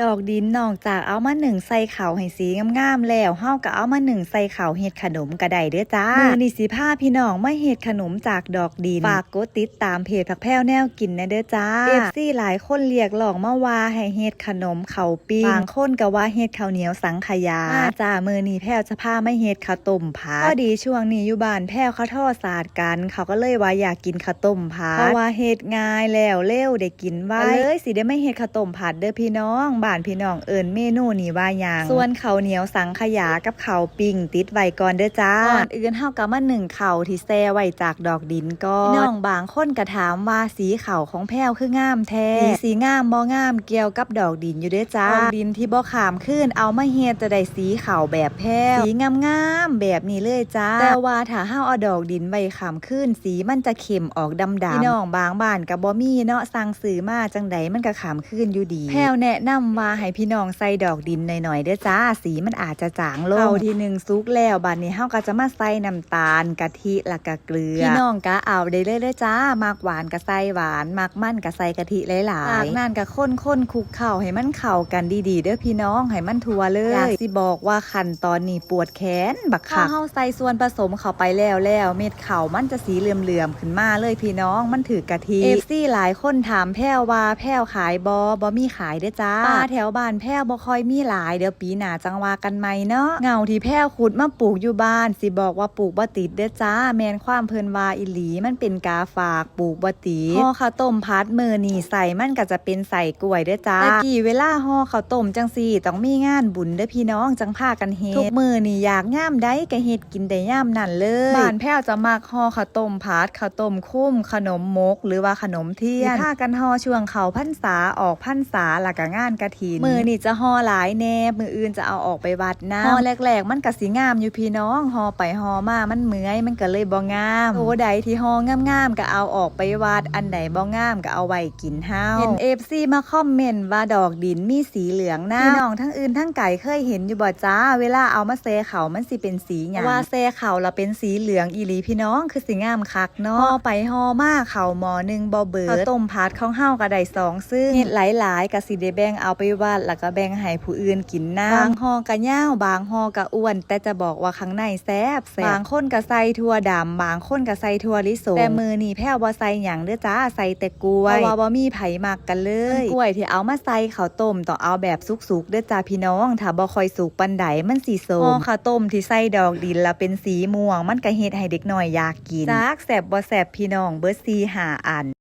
ดอกดินนอกจากเอามาหนึ่งใส่ข้าวให้สีงามๆแล้วเฮาก็เอามาหนึ่งใส่ข้าวเฮ็ดขนมก็ได้เด้อจ้ามื้อนี้สิพาพี่น้องมาเฮ็ดขนมจากดอกดินฝากกดติดตามเพจผักแพ้วแนวกินนะเด้อจ้า FC หลายคนเรียกร้องมาว่าให้เฮ็ดขนมข้าวปิ้งบางคนก็ว่าเฮ็ดข้าวเหนียวสังขยามาจ้ามื้อนี้แพ้วจะพามาเฮ็ดข้าวต้มผัดพอดีช่วงนี้อยู่บ้านแพ้วเขาทอดสาดกัน เขาก็เลยว่าอยากกินข้าวต้มผัดเพราะว่าเฮ็ดง่ายแล้วเร็วได้กินไวเลยสิได้ไม่เฮ็ดข้าวต้มผัดเด้อพี่น้องบ้านพี่น้องเอิ้นเมนูนี้ว่าหยังส่วนข้าวเหนียวสังขยากับข้าวปิ้งติดไว้ก่อนเด้อจ้าก่อนอื่นเฮาก็มานึ่งข้าวที่แช่ไว้จากดอกดินก่อนพี่น้องบางคนก็ถามว่าสีข้าวของแพ้วคืองามแท้สีสีงามบ่งามเกี่ยวกับดอกดินอยู่เด้อจ้าดอกดินที่บ่ขามขึ้นเอามาเฮ็ดจะได้สีขาวแบบแพ้วสีงามๆแบบนี้เลยจ้าแต่ว่าถ้าเฮาเอาดอกดินไว้ขามขึ้น สีมันจะเข้มออกดำๆพี่น้องบางบ้านก็บ่มีเนาะสั่งซื้อมาจังใดมันก็ขามขึ้นอยู่ดี แพ้วแนะนำว่าให้พี่น้องใส่ดอกดินหน่อยๆเด้อจ้า สีมันอาจจะจางลงเอาทีหนึ่งซุกแล้วบัดนี้เฮาก็จะมาใส่น้ำตาลกะทิและก็เกลือ พี่น้องก็เอาได้เลยเด้อจ้ามากหวานก็ใส่หวานมากมันก็ใส่กะทิหลายๆจากนั้นก็ข้นๆคลุกเข้าให้มันเข้ากันดีๆ เด้อพี่น้องให้มันทั่วเลยอยากสิบอกว่าขั้นตอนนี้ปวดแขนบักคักพอเฮาใส่ส่วนผสมเข้าไปแล้วแล้วเม็ดข้าวมันจะสีเหลื่อมๆขึ้นมาเลยพี่น้องมันถือกะทิ FC หลายคนถามแพ้วว่าแพ้วขายบอบอมีขายเด้อจ้าป้าแถวบ้านแพ้วบ่ค่อยมีหลาย เดี๋ยวปีหน้าจังว่ากันใหม่เนาะเงาที่แพ้วขุดมาปลูกอยู่บ้าน สิบอกว่าปลูกบ่ติดเด้อจ้า แมนความเพลินวาอีหลีมันเป็นกาฝากปลูกบ่ติดห่อข้าวต้มพัดมือนี่ใส่มันก็จะเป็นใส่กล้วยเด้อจ้าตะกี้เวลาห่อข้าวต้มจังซี่ต้องมีงานบุญเด้อพี่น้องจังพากันเฮ็ดทุกมือนี่อยากย่ามใดก็เฮ็ดกินได้ย่ามนั่นเลยบ้านแพ้วจะมักห่อข้าวต้มพัดข้าวต้มคุ้มขนมมก หรือว่าขนมเทียนพากันห่อช่วงเขาพรรษาออกพรรษาแล้วก็งานกะถินมือนี่จะห่อหลายแนบมืออื่นจะเอาออกไปวัดน้ำห่อแรกๆ มันก็สิงามอยู่พี่น้องห่อไปห่อมามันเมื่อยมันก็เลยบ่งามโอ้ใดที่ห่องามๆก็เอาออกไปวัดอันใดบ่งามก็เอาไว้กินเฮาเห็น FC มาคอมเมนต์ว่าดอกดินมีสีเหลืองนะพี่น้องทั้งอื่นทั้งไก่เคยเห็นอยู่บ่จ้า เวลาเอามาเซเขามันสิเป็นสีหยังว่าเซเขาแล้วเป็นสีเหลืองอีหลีพี่น้องคือสิงามคักเนาะห่อไปห่อมาเขาหมอหนึงบ่เบิดข้าต้มพัดของเฮาก็ได้สองซึ่งเฮ็ดหลายๆก็สิได้แบงเอาไปวัดแล้วก็แบ่งให้ผู้อื่นกินน้ำบางห่อก็ยาวบางห่อก็อ้วน แต่จะบอกว่าข้างในแซ่บแซ่บบางคนก็ใส่ถั่วดำบางคนก็ใส่ถั่วลิสงแต่มือนี่แพ้วบ่ใส่หยังเด้อจ้าใส่แต่กล้วยเพราะว่าบ่มีไผมักกันเลยกล้วยที่เอามาใส่ข้าวต้มต้องเอาแบบสุกๆเด้อจ้าพี่น้องถ้าบ่ค่อยสุกปานใดมันสิโซมห่อข้าวต้มที่ใส่ดอกดินแล้วเป็นสีม่วง มันก็เฮ็ดให้เด็กน้อยอยากกินจักแซ่บบ่แซ่บพี่น้องเบิด4 5อัน